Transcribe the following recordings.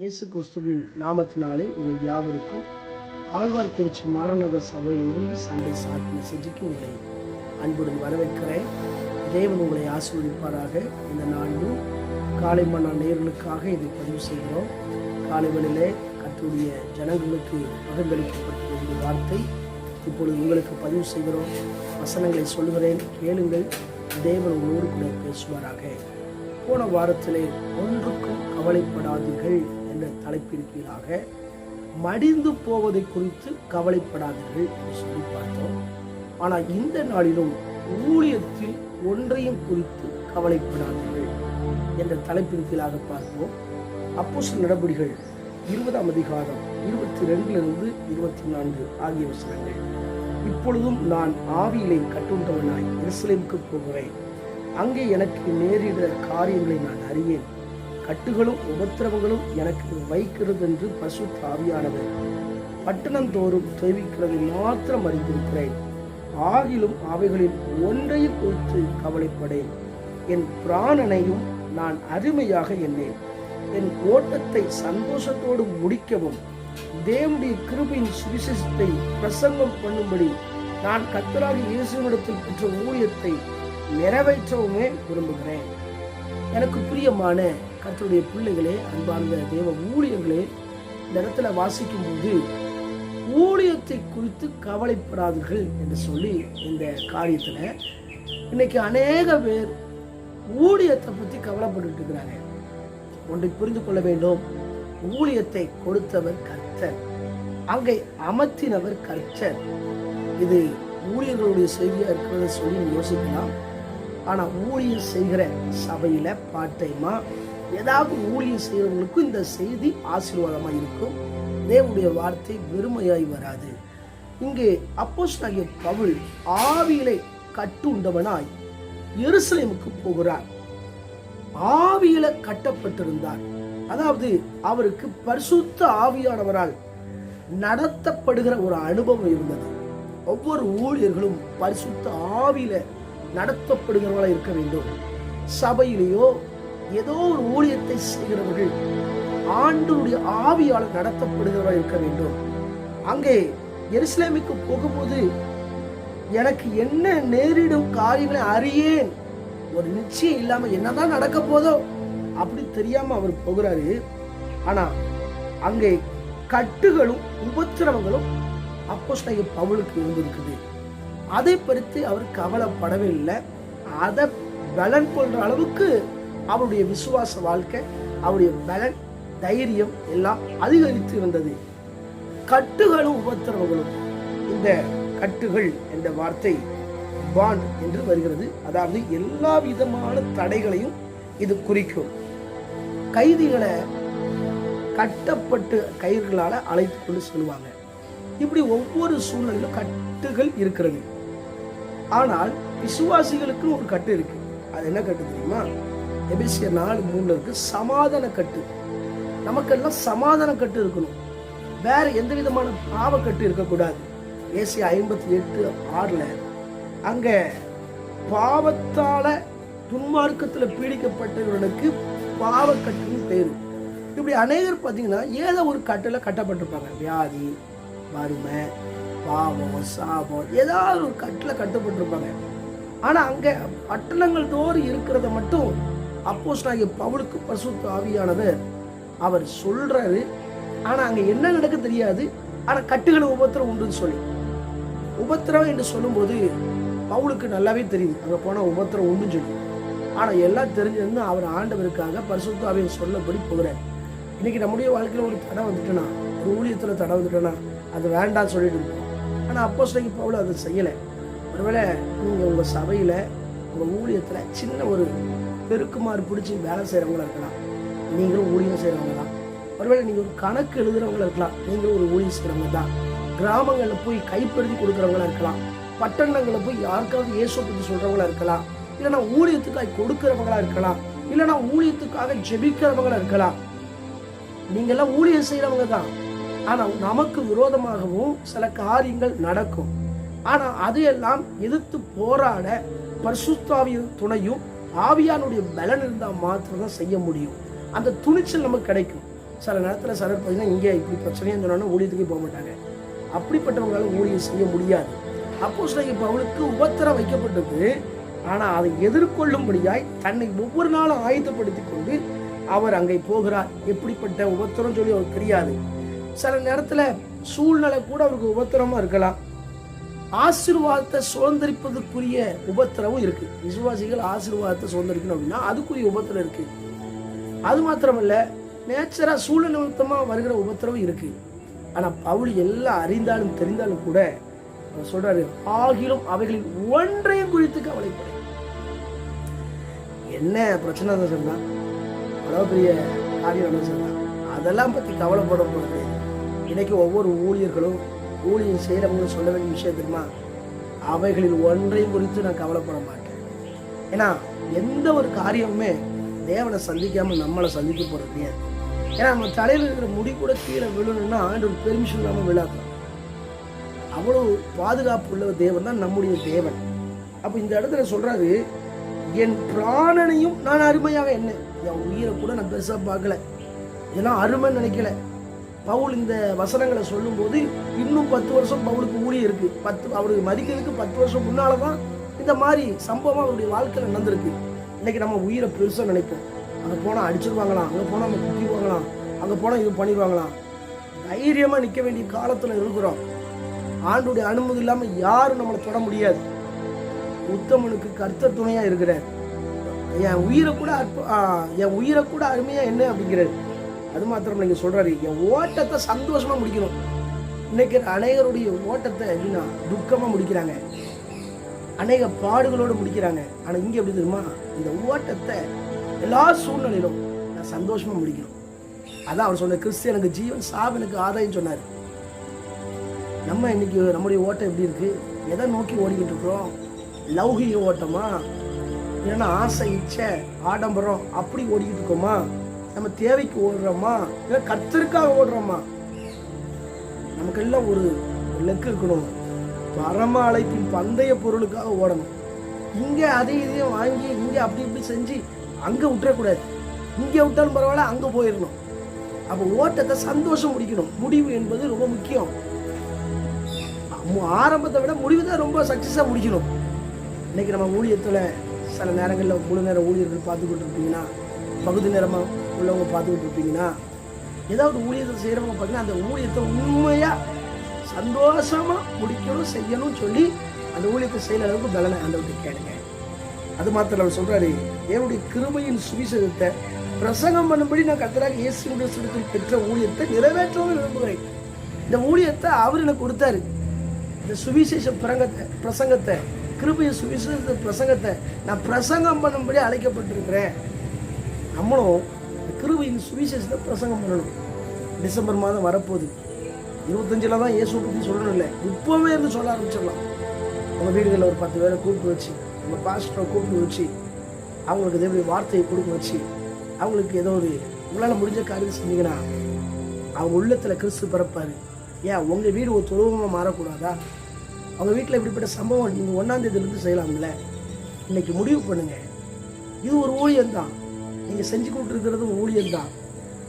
இயேசு கிறிஸ்துவின் நாமத்தினாலே உங்கள் யாவருக்கும் ஆழ்வார்குறிச்சி மாநகர சபையிலிருந்து சண்டை சாட் மெசேஜுக்கு உங்களை அன்புடன் வரவேற்கிறேன். தேவன் உங்களை ஆசீர்வதிப்பாராக. இந்த நாளிலும் காலை மன்னா நேர்களுக்காக இதை பதிவு செய்கிறோம். காலை வேளையிலே கத்துடைய ஜனங்களுக்கு பகிர்ந்தளிக்கப்பட்ட வார்த்தை இப்பொழுது உங்களுக்கு பதிவு செய்கிறோம். வசனங்களை சொல்கிறேன் கேளுங்கள். தேவன் உங்களோடு கூட பேசுவாராக. போன வாரத்திலே ஒன்றுக்கும் கவலைப்படாதீர்கள். என்ற தலைப்பின் மடிந்து போவதை குறித்து கவலைப்படாதீர்கள் என்று சொல்லி பார்த்தோம். ஆனால் இந்த நாளிலும் ஊழியத்தில் ஒன்றையும் குறித்து கவலைப்படாதீர்கள் என்ற தலைப்பின் கீழாக பார்ப்போம். அப்போ சில நடபடிகள் இருபதாம் அதிகாரம் இருபத்தி ரெண்டிலிருந்து இருபத்தி நான்கு ஆகிய வசனங்கள். இப்பொழுதும் நான் ஆவியிலே கட்டுண்டவனாய் எருசலேமுக்கு போகிறேன். அங்கே எனக்கு நேரிட காரியங்களை நான் அறியேன். கட்டுகளும் உபத்திரவங்களும் எனக்கு வைக்கிறது என்று பசு தாவியானவர். பட்டணம் தோறும் தெரிவிக்கிறது மாத்திரம் அறிந்திருக்கிறேன். ஆகிலும் அவைகளில் ஒன்றையும் குறித்து கவலைப்படேன். என் பிராணனையும் நான் அருமையாக எண்ணேன். என் ஓட்டத்தை சந்தோஷத்தோடு முடிக்கவும் தேவனுடைய கிருபையின் சுவிசேஷத்தை பிரசங்கம் பண்ணும்படி நான் கத்தராக இயேசுவிடத்தில் பெற்ற ஊழியத்தை நிறைவேற்றவுமே விரும்புகிறேன். எனக்கு பிரியமான கர்த்தருடைய பிள்ளைகளே அன்பார்ந்த தேவ ஊழியர்களே இந்த இடத்துல வாசிக்கும் போது ஊழியத்தை குறித்து கவலைப்படாதீர்கள் என்று சொல்லி இந்த காரியத்துல இன்னைக்கு அநேக பேர் ஊழியத்தை பத்தி கவலைப்பட்டு இருக்கிறாங்க. ஒன்றை புரிந்து கொள்ள வேண்டும். ஊழியத்தை கொடுத்தவர் கர்த்தர். அங்கே அமர்த்தினவர் கர்த்தர். இது ஊழியர்களுடைய செய்தியா இருக்கிறத சொல்லி யோசிக்கலாம். ஆனா ஊழியம் செய்கிற சபையில டைமாக ஏதாவது ஊழியம் செய்கிறவங்களுக்கும் இந்த செய்தி ஆசீர்வாதமா இருக்கும். தேவனுடைய வார்த்தை வெறுமையாய் வராது. இங்கே அப்போஸ் ஆகிய பவுல் ஆவியிலே கட்டுண்டவனாய் எருசலேமுக்கு போகிறார். ஆவியில கட்டப்பட்டிருந்தார். அதாவது அவருக்கு பரிசுத்த ஆவியானவரால் நடத்தப்படுகிற ஒரு அனுபவம் இருந்தது. ஒவ்வொரு ஊழியர்களும் பரிசுத்த ஆவியில நடத்தப்படுகிறவர்களாக இருக்க வேண்டும். சபையிலேயோ ஏதோ ஒரு ஊழியத்தை செய்கிறவர்கள் ஆண்டருடைய ஆவியால் நடத்தப்படுகிறவராக இருக்க வேண்டும். அங்கே எருசலேமுக்கு போகும்போது எனக்கு என்ன நேரிடும் காரியங்களை அறியேன். ஒரு நிச்சயம் இல்லாம என்னதான் நடக்க போதோ அப்படி தெரியாம அவர் போகிறாரு. ஆனா அங்கே கட்டுகளும் உபத்திரவங்களும் அப்போ பவுலுக்கு இருந்திருக்குது. அதை பறித்து அவர் கவலைப்படவே இல்லை. அதை பலன் கொள்ற அளவுக்கு அவருடைய விசுவாச வாழ்க்கை அவருடைய பலன் தைரியம் எல்லாம் அதிகரித்து இருந்தது கட்டுகளும் உபத்திரவங்களும். இந்த கட்டுகள் என்ற வார்த்தை பாண்ட் என்று வருகிறது. அதாவது எல்லா விதமான தடைகளையும் இது குறிக்கும். கைதிகளை கட்டப்பட்டு கயிர்களால் அழைத்து கொண்டு செல்வாங்க. இப்படி ஒவ்வொரு சூழ்நிலையிலும் கட்டுகள் இருக்கிறது. ஆனால் விசுவாசிகளுக்கு ஒரு கட்டு இருக்கு. அது என்ன கட்டு தெரியுமா? எபிசிய நாலு மூணு இருக்கு சமாதான கட்டு. நமக்கெல்லாம் சமாதான கட்டு இருக்கணும். வேற எந்த விதமான பாவ கட்டு இருக்கக்கூடாது. ஏசி ஐம்பத்தி எட்டு ஆறுல அங்க பாவத்தால துன்மார்க்கத்துல பீடிக்கப்பட்டவர்களுக்கு பாவக்கட்டுன்னு பேர். இப்படி அநேகர் பார்த்தீங்கன்னா ஏதோ ஒரு கட்டில் கட்டப்பட்டிருப்பாங்க. வியாதி வறுமை பாவம் சாபம் ஏதாவது ஒரு கட்டில் கட்டப்பட்டிருப்பாங்க. ஆனால் அங்கே பட்டணங்கள் தோறும் இருக்கிறத மட்டும் அப்போஸ் ஆகிய பவுலுக்கு பசுத்து ஆவியானவர் அவர் சொல்றாரு. ஆனால் அங்கே என்ன நடக்க தெரியாது. ஆனால் கட்டுகளை உபத்திரம் உண்டுன்னு சொல்லி. உபத்திரம் என்று சொல்லும்போது பவுலுக்கு நல்லாவே தெரியுது. அங்கே போனால் உபத்திரம் உண்டுன்னு சொல்லி. ஆனால் எல்லாம் தெரிஞ்சிருந்து அவர் ஆண்டவருக்காக பரிசுத்த ஆவியை சொல்லபடி போகிறார் இன்னைக்கு நம்முடைய வாழ்க்கையில் ஒரு தடை வந்துட்டோன்னா ஒரு ஊழியத்தில் தடை வந்துட்டோன்னா அது வேண்டாம்னு சொல்லிட்டு இருக்கோம் ஆனால் அப்போ சொல்லி பவுல் அதை செய்யலை. ஒருவேளை நீங்கள் உங்கள் சபையில் உங்கள் ஊழியத்தில் சின்ன ஒரு பெருக்குமாறு பிடிச்சி வேலை செய்கிறவங்களா இருக்கலாம். நீங்களும் ஊழியம் செய்கிறவங்க தான். ஒருவேளை நீங்கள் ஒரு கணக்கு எழுதுறவங்களா இருக்கலாம். நீங்களும் ஒரு ஊழியம் செய்கிறவங்க தான். கிராமங்களில் போய் கைப்பறுதி கொடுக்குறவங்களா இருக்கலாம். பட்டணங்களில் போய் யாருக்காவது இயேசு பற்றி சொல்கிறவங்களா இருக்கலாம். இல்லைனா ஊழியத்துக்காக கொடுக்குறவங்களா இருக்கலாம். இல்லைனா ஊழியத்துக்காக ஜெபிக்கிறவங்களா இருக்கலாம். நீங்கள்லாம் ஊழியம் செய்கிறவங்க தான். ஆனால் நமக்கு விரோதமாகவும் சில காரியங்கள் நடக்கும். ஆனால் அதையெல்லாம் எதிர்த்து போராட பரிசுத்தாவியின் துணையும் ஆவியானுடைய பலன் இருந்தால் மாத்திரம் தான் செய்ய முடியும். அந்த துணிச்சல் நமக்கு கிடைக்கும். சில நேரத்தில் சிலர் பார்த்தீங்கன்னா இங்கே இப்படி பிரச்சனையாக சொன்னாலும் ஊழியத்துக்கே போக மாட்டாங்க. அப்படிப்பட்டவங்களால ஊழியம் செய்ய முடியாது. அப்போ இப்போ அவளுக்கு உபத்திரம் வைக்கப்பட்டது. ஆனால் அதை எதிர்கொள்ளும்படியாய் தன்னை ஒவ்வொரு நாளும் ஆயுதப்படுத்தி கொண்டு அவர் அங்கே போகிறார். எப்படிப்பட்ட உபத்திரம் சொல்லி அவருக்கு தெரியாது. சில நேரத்தில் சூழ்நிலை கூட அவருக்கு உபத்திரமாக இருக்கலாம். ஆசீர்வாதத்தை சுதந்திரிப்பதற்குரிய உபத்திரவும் இருக்கு. விசுவாசிகள் ஆசீர்வாதத்தை சுதந்திரிக்கணும் அப்படின்னா அதுக்குரிய உபத்திரம் இருக்கு. அது மாத்திரமல்ல நேச்சரா சூழ்நிலை வருகிற உபத்திரவும் இருக்கு. ஆனா பவுல் எல்லாம் அறிந்தாலும் தெரிந்தாலும் கூட அவர் சொல்றாரு ஆகிலும் அவைகளில் ஒன்றையும் குறித்து கவலைப்படு என்ன பிரச்சனை தான் சொன்னா? அவ்வளோ பெரிய காரியம் என்ன சொன்னா? அதெல்லாம் பத்தி கவலைப்பட போகிறது இன்னைக்கு ஒவ்வொரு ஊழியர்களும் ஊழியம் செய்கிறவங்களும் சொல்ல வேண்டிய விஷயம் தெரியுமா? அவைகளில் ஒன்றையும் குறித்து நான் கவலைப்பட மாட்டேன். ஏன்னா எந்த ஒரு காரியமுமே தேவனை சந்திக்காமல் நம்மளை சந்திக்க போகிறது கிடையாது ஏன்னா நம்ம தலையில் இருக்கிற முடி கூட கீழே விழணும்னா ஆண்டு பெர்மிஷன் இல்லாமல் விழாக்கலாம் அவ்வளோ பாதுகாப்பு உள்ள தேவன் தான் நம்முடைய தேவன். அப்போ இந்த இடத்துல சொல்கிறாரு என் பிராணனையும் நான் அருமையாக என்ன? என் உயிரை கூட நான் பெருசாக பார்க்கல. இதெல்லாம் அருமைன்னு நினைக்கல. பவுல் இந்த வசனங்களை சொல்லும்போது இன்னும் பத்து வருஷம் பவுலுக்கு ஊழியம் இருக்கு. பத்து அவருக்கு மதிக்கிறதுக்கு பத்து வருஷம் முன்னால தான் இந்த மாதிரி சம்பவம் அவருடைய வாழ்க்கையில் நடந்திருக்கு. இன்னைக்கு நம்ம உயிரை பெருசாக நினைப்போம். அங்கே போனால் அடிச்சிருவாங்களாம் அங்கே போனால் நம்ம குத்திடுவாங்களாம் அங்கே போனால் இது பண்ணிடுவாங்களாம் தைரியமாக நிற்க வேண்டிய காலத்தில் இருக்கிறோம். ஆண்டுடைய அனுமதி இல்லாமல் யாரும் நம்மளை தொட முடியாது. உத்தமனுக்கு கர்த்தர் துணையாக இருக்கிறேன் என் உயிரை கூட அற்ப என் உயிரை கூட அருமையாக என்ன அப்படிங்கிறது அது மாத்திரம் நீங்க சொல்றாரு என் ஓட்டத்தை சந்தோஷமா முடிக்கணும். இன்னைக்கு அநேகருடைய ஓட்டத்தை எப்படின்னா துக்கமா முடிக்கிறாங்க. அநேக பாடுகளோடு முடிக்கிறாங்க. ஆனா இங்க எப்படி தெரியுமா இந்த ஓட்டத்தை எல்லா சூழ்நிலையிலும் நான் சந்தோஷமா முடிக்கணும். அதான் அவர் சொன்ன கிறிஸ்தியனுக்கு ஜீவன் சாவனுக்கு ஆதாயம் சொன்னார். நம்ம இன்னைக்கு நம்முடைய ஓட்டம் எப்படி இருக்கு? எதை நோக்கி ஓடிக்கிட்டு இருக்கிறோம்? லௌகிக ஓட்டமா? இல்லைன்னா ஆசை இச்சை ஆடம்பரம் அப்படி ஓடிக்கிட்டு இருக்கோமா? நம்ம தேவைக்கு ஓடுறோமா? இல்லை கர்த்தருக்காக ஓடுறோமா? நமக்கெல்லாம் ஒரு இலக்கு இருக்கணும். பரம அழைப்பின் பந்தய பொருளுக்காக ஓடணும். இங்கே அதையும் இதையும் வாங்கி இங்கே அப்படி இப்படி செஞ்சு அங்கே விட்டுறக்கூடாது. இங்கே விட்டாலும் பரவாயில்ல அங்கே போயிடணும். அப்போ ஓட்டத்தை சந்தோஷம் முடிக்கணும். முடிவு என்பது ரொம்ப முக்கியம். ஆரம்பத்தை விட முடிவு தான் ரொம்ப சக்ஸஸாக முடிக்கணும். இன்னைக்கு நம்ம ஊழியத்தில் சில நேரங்களில் முழு நேரம் ஊழியர்கள் பார்த்துக்கிட்டு இருப்பீங்கன்னா பகுதி நேரமாக உள்ளவங்க பார்த்துக்கிட்டு இருப்பீங்கன்னா ஏதாவது ஊழியத்தை செய்கிறவங்க பார்த்தீங்கன்னா அந்த ஊழியத்தை உண்மையாக சந்தோஷமாக முடிக்கணும் செய்யணும் சொல்லி அந்த ஊழியத்தை செய்கிற அளவுக்கு பலனை அந்த கேளுங்க. அது மாத்திரம் அவர் சொல்கிறாரு என்னுடைய கிருமையின் சுவிசேதத்தை பிரசங்கம் பண்ணும்படி நான் கத்தராக இயேசு சுடத்தில் பெற்ற ஊழியத்தை நிறைவேற்றவும் விரும்புகிறேன். இந்த ஊழியத்தை அவர் எனக்கு கொடுத்தாரு. இந்த சுவிசேஷ பிரங்கத்தை பிரசங்கத்தை கிருபைய சுவிசேஷ பிரசங்கத்தை நான் பிரசங்கம் பண்ணும்படி அழைக்கப்பட்டிருக்கிறேன். நம்மளும் இந்த கிருபையின் சுவிசேஷத்தை பிரசங்கம் பண்ணணும் டிசம்பர் மாதம் வரப்போகுது. இருபத்தஞ்சில் தான் இயேசு பற்றி சொல்லணும் இல்லை. இப்போவே இருந்து சொல்ல ஆரம்பிச்சிடலாம். உங்கள் வீடுகளில் ஒரு பத்து பேரை கூப்பிட்டு வச்சு நம்ம பாஸ்டரை கூப்பிட்டு வச்சு அவங்களுக்கு தேவைய வார்த்தையை கொடுக்க வச்சு அவங்களுக்கு ஏதோ ஒரு உங்களால் முடிஞ்ச காரியம் செஞ்சீங்கன்னா அவங்க உள்ளத்தில் கிறிஸ்து பிறப்பாரு. ஏன்? உங்கள் வீடு ஒரு துருவமாக மாறக்கூடாதா? அவங்க வீட்டில் இப்படிப்பட்ட சம்பவம் நீங்கள் ஒன்றாந்தேதியிலேருந்து செய்யலாம்ல. இன்னைக்கு முடிவு பண்ணுங்கள் இது ஒரு ஊழியம்தான். நீங்கள் செஞ்சு கொண்டிருக்கிறது ஊழியம்தான்.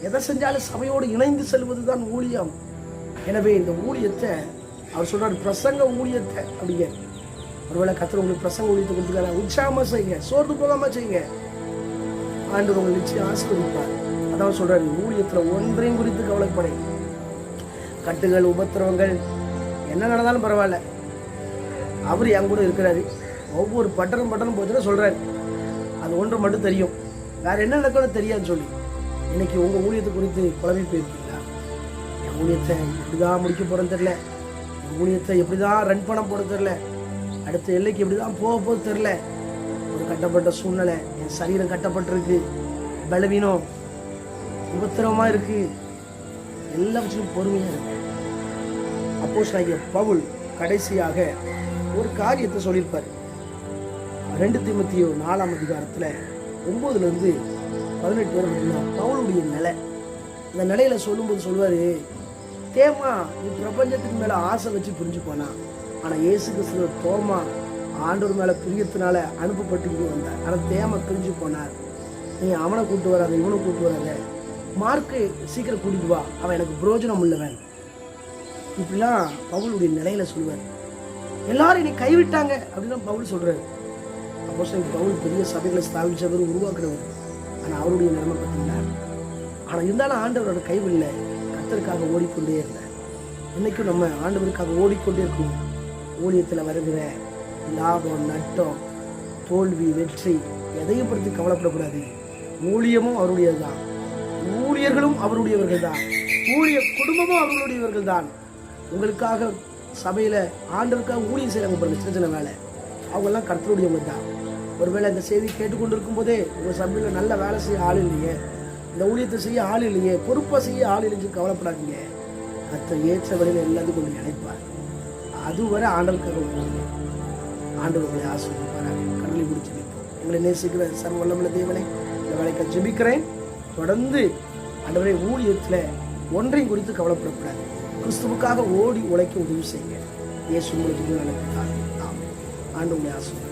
எதை செஞ்சாலும் சபையோடு இணைந்து செல்வது தான் ஊழியம். எனவே இந்த ஊழியத்தை அவர் சொல்கிறார் பிரசங்க ஊழியத்தை அப்படிங்க. ஒருவேளை கத்திர உங்களுக்கு பிரசங்க ஊழியத்தை கொடுத்துருக்காரு? உற்சாகமாக செய்யுங்க சோர்ந்து போகாமல் செய்யுங்க. ஆண்டு உங்களை நிச்சயம் ஆசீர்வதிப்பார். அதான் சொல்கிறார் ஊழியத்தில் ஒன்றையும் குறித்து கவலைப்படை. கட்டுகள் உபத்திரவங்கள் என்ன நடந்தாலும் பரவாயில்ல. அவர் என் கூட இருக்கிறாரு. ஒவ்வொரு பட்டனும் பட்டனும் போச்சுன்னா சொல்கிறாரு அது ஒன்று மட்டும் தெரியும். வேற என்ன நடக்கணும் தெரியாதுன்னு சொல்லி. இன்னைக்கு உங்க ஊழியத்தை குறித்து குழம்பி போயிருக்கீங்களா? என் ஊழியத்தை எப்படிதான் முடிக்க போறேன்னு தெரியல. என் ஊழியத்தை எப்படிதான் ரன் பண்ண போறது தெரியல. அடுத்த எல்லைக்கு எப்படிதான் போக போகுது தெரியல. ஒரு கட்டப்பட்ட சூழ்நிலை என் சரீரம் கட்டப்பட்டிருக்கு. பலவீனம் உபத்திரவமா இருக்கு. எல்லாவற்றிலும் பொறுமையா இருக்கு அப்போ பவுல் கடைசியாக ஒரு காரியத்தை சொல்லியிருப்பார். ரெண்டு திமுத்தியோ நாலாம் அதிகாரத்தில் ஒம்போதுலேருந்து பதினெட்டு வரை அப்படின்னா பவுலுடைய நிலை. இந்த நிலையில சொல்லும்போது சொல்லுவார் தேமா நீ பிரபஞ்சத்துக்கு மேலே ஆசை வச்சு புரிஞ்சு போனா ஆனால் இயேசு கிறிஸ்துவ தோமா ஆண்டவர் மேலே பிரியத்தினால அனுப்பப்பட்டு இங்கே வந்தார். ஆனால் தேமா பிரிஞ்சு போனார். நீ அவனை கூட்டு வராத இவனை கூட்டு வராத. மார்க்கு சீக்கிரம் கூட்டிட்டு வா. அவன் எனக்கு புரோஜனம் உள்ளவன். இப்படிலாம் பவுலுடைய நிலையில சொல்லுவார் எல்லாரும் என்னை கைவிட்டாங்க அப்படின்னு பவுல் சொல்றாரு. அப்போ பவுல் பெரிய சபைகளை ஸ்தாபிச்சவர் உருவாக்குறவர். ஆனால் அவருடைய நிலைமை பார்த்தீங்கன்னா ஆனா இருந்தாலும் ஆண்டவரோட கைவில்லை. கத்தருக்காக ஓடிக்கொண்டே இருந்தார் இன்னைக்கும் நம்ம ஆண்டவருக்காக ஓடிக்கொண்டே இருக்கணும் ஊழியத்தில் வருகிற லாபம் நட்டம் தோல்வி வெற்றி எதையும் பற்றி கவலைப்படக்கூடாது. ஊழியமும் அவருடையது தான் ஊழியர்களும் அவருடையவர்கள் தான் ஊழிய குடும்பமும் அவர்களுடையவர்கள் தான் உங்களுக்காக சபையில் ஆண்டவருக்காக ஊழியம் செய்கிறாங்க பாருங்கள் சின்ன சின்ன வேலை. அவங்கெல்லாம் கர்த்தருடையவங்க தான். ஒருவேளை இந்த செய்தி கேட்டுக்கொண்டிருக்கும் போதே உங்கள் சபையில் நல்ல வேலை செய்ய ஆள் இல்லையே? இந்த ஊழியத்தை செய்ய ஆள் இல்லையே? பொறுப்பாக செய்ய ஆள் இல்லைன்னு கவலைப்படாதீங்க. கர்த்தர் ஏற்ற வழியில் எல்லாத்தையும் கொண்டு நினைப்பார் அதுவரை ஆண்டவருக்காக ஓடுங்க ஆண்டவர் உங்களை ஆசீர்வதிப்பாராக. கடலை முடிச்சு வைப்போம். எங்களை நேசிக்கிற சர்வ வல்லமுள்ள தேவனை இந்த வேலைக்கு ஜெபிக்கிறேன். தொடர்ந்து அன்றவரை ஊழியத்தில் ஒன்றையும் குறித்து கவலைப்படக்கூடாது. கிறிஸ்துவுக்காக ஓடி உழைக்க உதவி செய்யுங்க. இயேசு உங்களுக்கு நல்ல ஆமாம் ஆண்டு உங்களை ஆசீர்வதிப்பார்